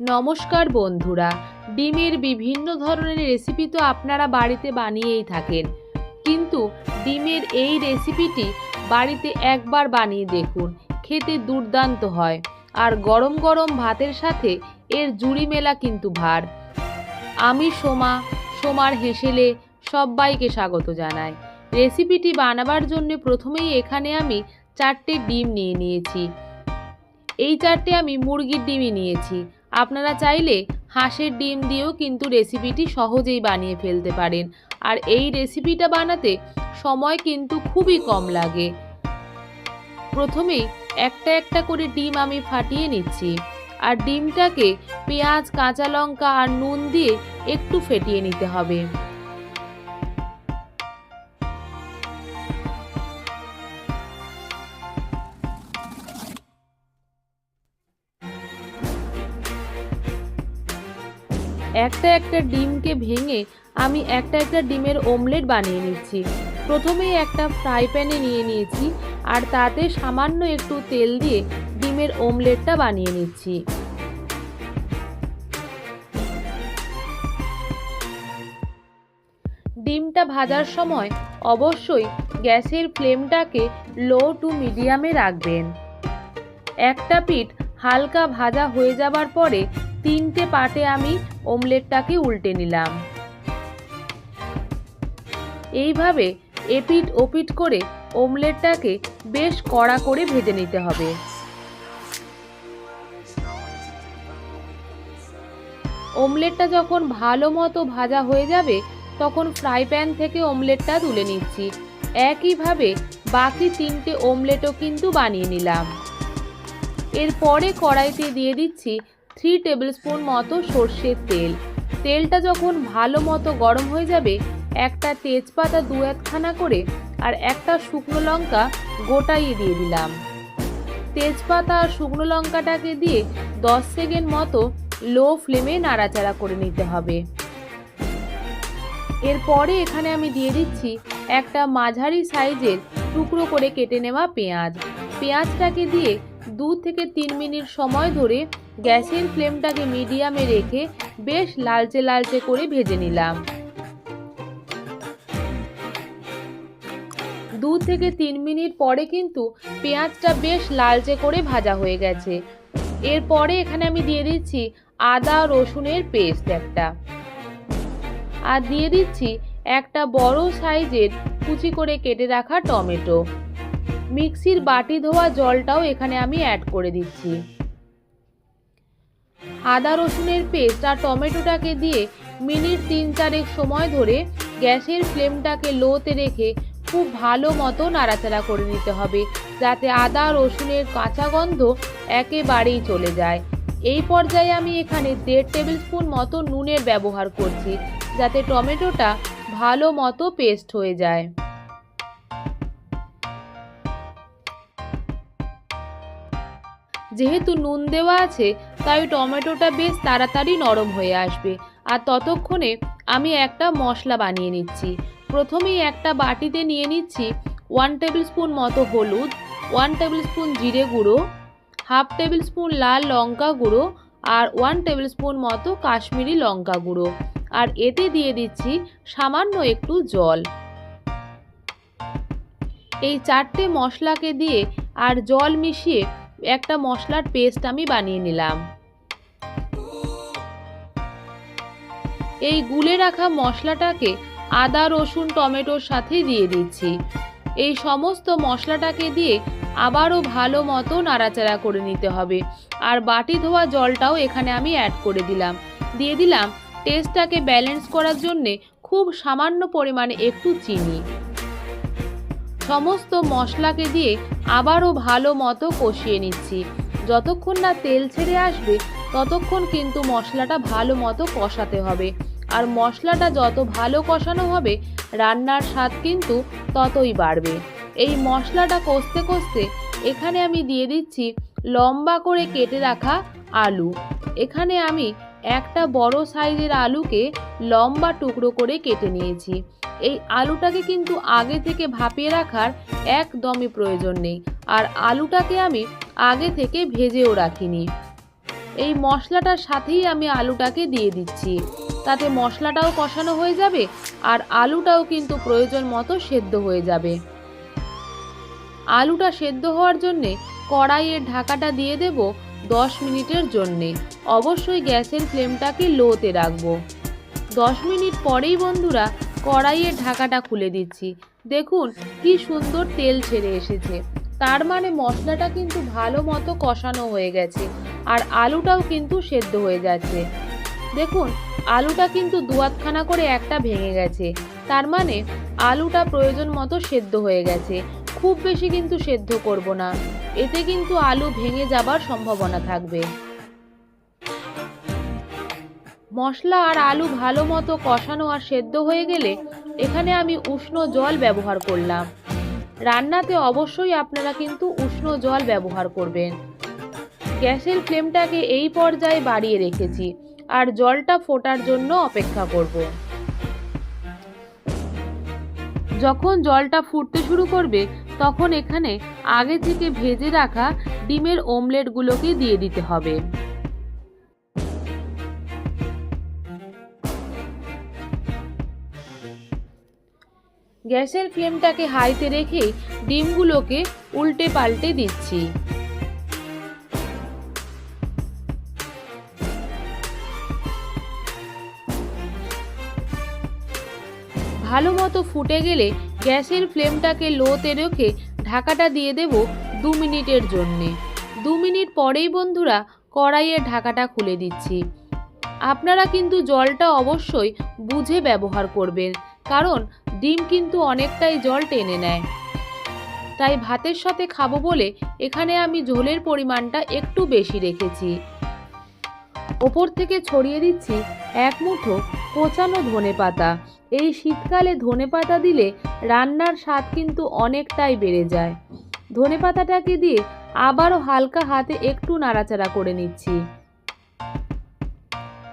নমস্কার বন্ধুরা, ডিমের বিভিন্ন ধরনের রেসিপি তো আপনারা বাড়িতে বানিয়েই থাকেন। কিন্তু ডিমের এই রেসিপিটি বাড়িতে একবার বানিয়ে দেখুন, খেতে দুর্দান্ত হয়। আর গরম গরম ভাতের সাথে এর জুড়ি মেলা কিন্তু ভার। আমি সোমা, সোমার হেসেলে সবাইকে স্বাগত জানাই। রেসিপিটি বানাবার জন্য প্রথমেই এখানে আমি চারটে ডিম নিয়ে নিয়েছি। এই চারটে আমি মুরগির ডিমই নিয়েছি। আপনারা চাইলে হাঁসের ডিম দিয়েও কিন্তু রেসিপিটি সহজেই বানিয়ে ফেলতে পারেন। আর এই রেসিপিটা বানাতে সময় কিন্তু খুবই কম লাগে। প্রথমেই একটা একটা করে ডিম আমি ফাটিয়ে নিচ্ছি। আর ডিমটাকে পেঁয়াজ, কাঁচা লঙ্কা আর নুন দিয়ে একটু ফেটিয়ে নিতে হবে। একটা একটা ডিমকে ভেঙে আমি একটা একটা ডিমের ওমলেট বানিয়ে নিচ্ছি। প্রথমেই একটা ফ্রাই প্যানে নিয়ে নিয়েছি আর তাতে সামান্য একটু তেল দিয়ে ডিমের ওমলেটটা বানিয়ে নিচ্ছি। ডিমটা ভাজার সময় অবশ্যই গ্যাসের ফ্লেমটাকে লো টু মিডিয়ামে রাখবেন। একটা পিঠ হালকা ভাজা হয়ে যাবার পরে তিনটে পাটে আমি ওমলেটটাকে উল্টে নিলাম। এইভাবে এপিট ওপিট করে ওমলেটটাকে বেশ কড়া করে ভেজে নিতে হবে। ওমলেটটা যখন ভালো মতো ভাজা হয়ে যাবে, তখন ফ্রাই প্যান থেকে ওমলেটটা তুলে নিচ্ছি। একইভাবে বাকি তিনটে ওমলেটও কিন্তু বানিয়ে নিলাম। এরপরে কড়াইতে দিয়ে দিচ্ছি থ্রি টেবিলস্পুন মতো সর্ষের তেল। তেলটা যখন ভালো মতো গরম হয়ে যাবে, একটা তেজপাতা দু একখানা করে আর একটা শুকনো লঙ্কা গোটাইয়ে দিয়ে দিলাম। তেজপাতা আর শুকনো লঙ্কাটাকে দিয়ে দশ সেকেন্ড মতো লো ফ্লেমে নাড়াচাড়া করে নিতে হবে। এরপরে এখানে আমি দিয়ে দিচ্ছি একটা মাঝারি সাইজের টুকরো করে কেটে নেওয়া পেঁয়াজ। পেঁয়াজটাকে দিয়ে দু থেকে তিন মিনিট সময় ধরে গ্যাসের ফ্লেমটাকে মিডিয়ামে রেখে বেশ লালচে লালচে করে ভেজে নিলাম। দু থেকে তিন মিনিট পরে কিন্তু পেঁয়াজটা বেশ লালচে করে ভাজা হয়ে গেছে। এরপরে এখানে আমি দিয়ে দিচ্ছি আদা রসুনের পেস্ট একটা। আর দিয়ে দিচ্ছি একটা বড় সাইজের কুচি করে কেটে রাখা টমেটো। মিক্সির বাটি ধোয়া জলটাও এখানে আমি অ্যাড করে দিচ্ছি। আদা রসুনের পেস্ট আর টমেটোটাকে দিয়ে মিনিট তিন চারেক সময় ধরে গ্যাসের ফ্লেমটাকে লোতে রেখে খুব ভালো মতো নাড়াচাড়া করে নিতে হবে, যাতে আদা রসুনের কাঁচা গন্ধ একেবারেই চলে যায়। এই পর্যায়ে আমি এখানে দেড় টেবিল স্পুন মতো নুনের ব্যবহার করছি, যাতে টমেটোটা ভালো মতো পেস্ট হয়ে যায়। যেহেতু নুন দেওয়া আছে, তাই টমেটোটা বেশ তাড়াতাড়ি নরম হয়ে আসবে। আর ততক্ষণে আমি একটা মশলা বানিয়ে নিচ্ছি। প্রথমেই একটা বাটিতে নিয়ে নিচ্ছি ওয়ান টেবিল স্পুন মতো হলুদ, ওয়ান টেবিল স্পুন জিরে গুঁড়ো, হাফ টেবিল স্পুন লাল লঙ্কা গুঁড়ো আর ওয়ান টেবিল স্পুন মতো কাশ্মীরি লঙ্কা গুঁড়ো। আর এতে দিয়ে দিচ্ছি সামান্য একটু জল। এই চারটে মশলাকে দিয়ে আর জল মিশিয়ে একটা মশলার পেস্ট আমি বানিয়ে নিলাম। এই গুলে রাখা মশলাটাকে আদা, রসুন, টমেটোর সাথে দিয়ে দিচ্ছি। এই সমস্ত মশলাটাকে দিয়ে আবারও ভালো মতো নাড়াচাড়া করে নিতে হবে। আর বাটি ধোয়া জলটাও এখানে আমি অ্যাড করে দিলাম। দিয়ে দিলাম টেস্টটাকে ব্যালেন্স করার জন্যে খুব সামান্য পরিমাণে একটু চিনি। সমস্ত মশলাকে দিয়ে আবারও ভালো মতো কষিয়ে নিচ্ছি। যতক্ষণ না তেল ছেড়ে আসবে, ততক্ষণ কিন্তু মশলাটা ভালো মতো কষাতে হবে। আর মশলাটা যত ভালো কষানো হবে, রান্নার স্বাদ কিন্তু ততই বাড়বে। এই মশলাটা কষতে কষতে এখানে আমি দিয়ে দিচ্ছি লম্বা করে কেটে রাখা আলু। এখানে আমি একটা বড় সাইজের আলুকে লম্বা টুকরো করে কেটে নিয়েছি। এই আলুটাকে কিন্তু আগে থেকে ভাপিয়ে রাখার একদমই প্রয়োজন নেই। আর আলুটাকে আমি আগে থেকে ভেজেও রাখিনি। এই মশলাটার সাথেই আমি আলুটাকে দিয়ে দিচ্ছি। তাতে মশলাটাও কষানো হয়ে যাবে আর আলুটাও কিন্তু প্রয়োজন মতো সেদ্ধ হয়ে যাবে। আলুটা সেদ্ধ হওয়ার জন্যে কড়াইয়ের ঢাকাটা দিয়ে দেব দশ মিনিটের জন্যে। অবশ্যই গ্যাসের ফ্লেমটাকে লোতে রাখব। দশ মিনিট পরেই বন্ধুরা কড়াইয়ের ঢাকাটা খুলে দিচ্ছি। দেখুন, কি সুন্দর তেল ছেড়ে এসেছে। তার মানে মশলাটা কিন্তু ভালো মতো কষানো হয়ে গেছে আর আলুটাও কিন্তু সেদ্ধ হয়ে যাচ্ছে। দেখুন, আলুটা কিন্তু দুয়াতখানা করে একটা ভেঙে গেছে। তার মানে আলুটা প্রয়োজন মতো সেদ্ধ হয়ে গেছে। খুব বেশি কিন্তু সেদ্ধ করব না। এতে কিন্তু আলু ভেঙে যাবার সম্ভাবনা থাকবে। মশলা আর আলু ভালো মতো কষানো আর সেদ্ধ হয়ে গেলে এখানে আমি উষ্ণ জল ব্যবহার করলাম। রান্নাতে অবশ্যই আপনারা কিন্তু উষ্ণ জল ব্যবহার করবেন। গ্যাসের ফ্লেমটাকে এই পর্যায়ে বাড়িয়ে রেখেছি আর জলটা ফোটার জন্য অপেক্ষা করব। যখন জলটা ফুটতে শুরু করবে তখন এখানে আগে থেকে ভেজে রাখা ডিমের ওমলেটগুলোকে দিয়ে দিতে হবে। গ্যাসের ফ্লেমটাকে হাইতে রেখে ডিমগুলোকে উল্টে পাল্টে দিচ্ছি। ভালো মতো ফুটে গেলে গ্যাসের ফ্লেমটাকে লোতে রেখে ঢাকাটা দিয়ে দেব দু মিনিটের জন্যে। দু মিনিট পরেই বন্ধুরা কড়াইয়ের ঢাকাটা খুলে দিচ্ছি। আপনারা কিন্তু জলটা অবশ্যই বুঝে ব্যবহার করবেন, কারণ ডিম কিন্তু অনেকটাই জল টেনে নেয়। তাই ভাতের সাথে খাব বলে এখানে আমি ঝোলের পরিমাণটা একটু বেশি রেখেছি। ওপর থেকে ছড়িয়ে দিচ্ছি এক মুঠো কোচানো ধনে পাতা এই শীতকালে ধনে পাতা দিলে রান্নার স্বাদ কিন্তু অনেকটাই বেড়ে যায়। ধনে পাতাটাকে দিয়ে আবারও হালকা হাতে একটু নাড়াচাড়া করে নিচ্ছি।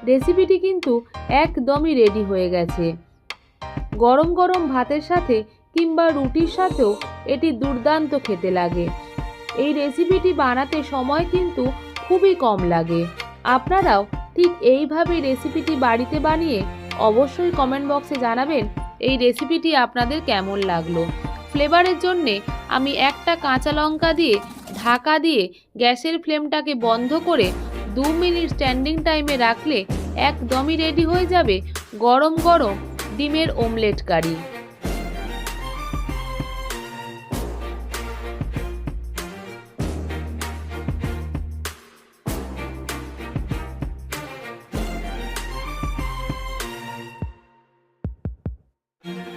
রেসিপিটি কিন্তু একদমই রেডি হয়ে গেছে। গরম গরম ভাতের সাথে কিংবা রুটির সাথেও এটি দুর্দান্ত খেতে লাগে। এই রেসিপিটি বানাতে সময় কিন্তু খুবই কম লাগে। আপনারাও ঠিক এইভাবে রেসিপিটি বাড়িতে বানিয়ে অবশ্যই কমেন্ট বক্সে জানাবেন এই রেসিপিটি আপনাদের কেমন লাগল। ফ্লেভারের জন্যে আমি একটা কাঁচা লঙ্কা দিয়ে ঢাকা দিয়ে গ্যাসের ফ্লেমটাকে বন্ধ করে দু মিনিট স্ট্যান্ডিং টাইমে রাখলে একদমই রেডি হয়ে যাবে গরম গরম ডিমের ওমলেট কারি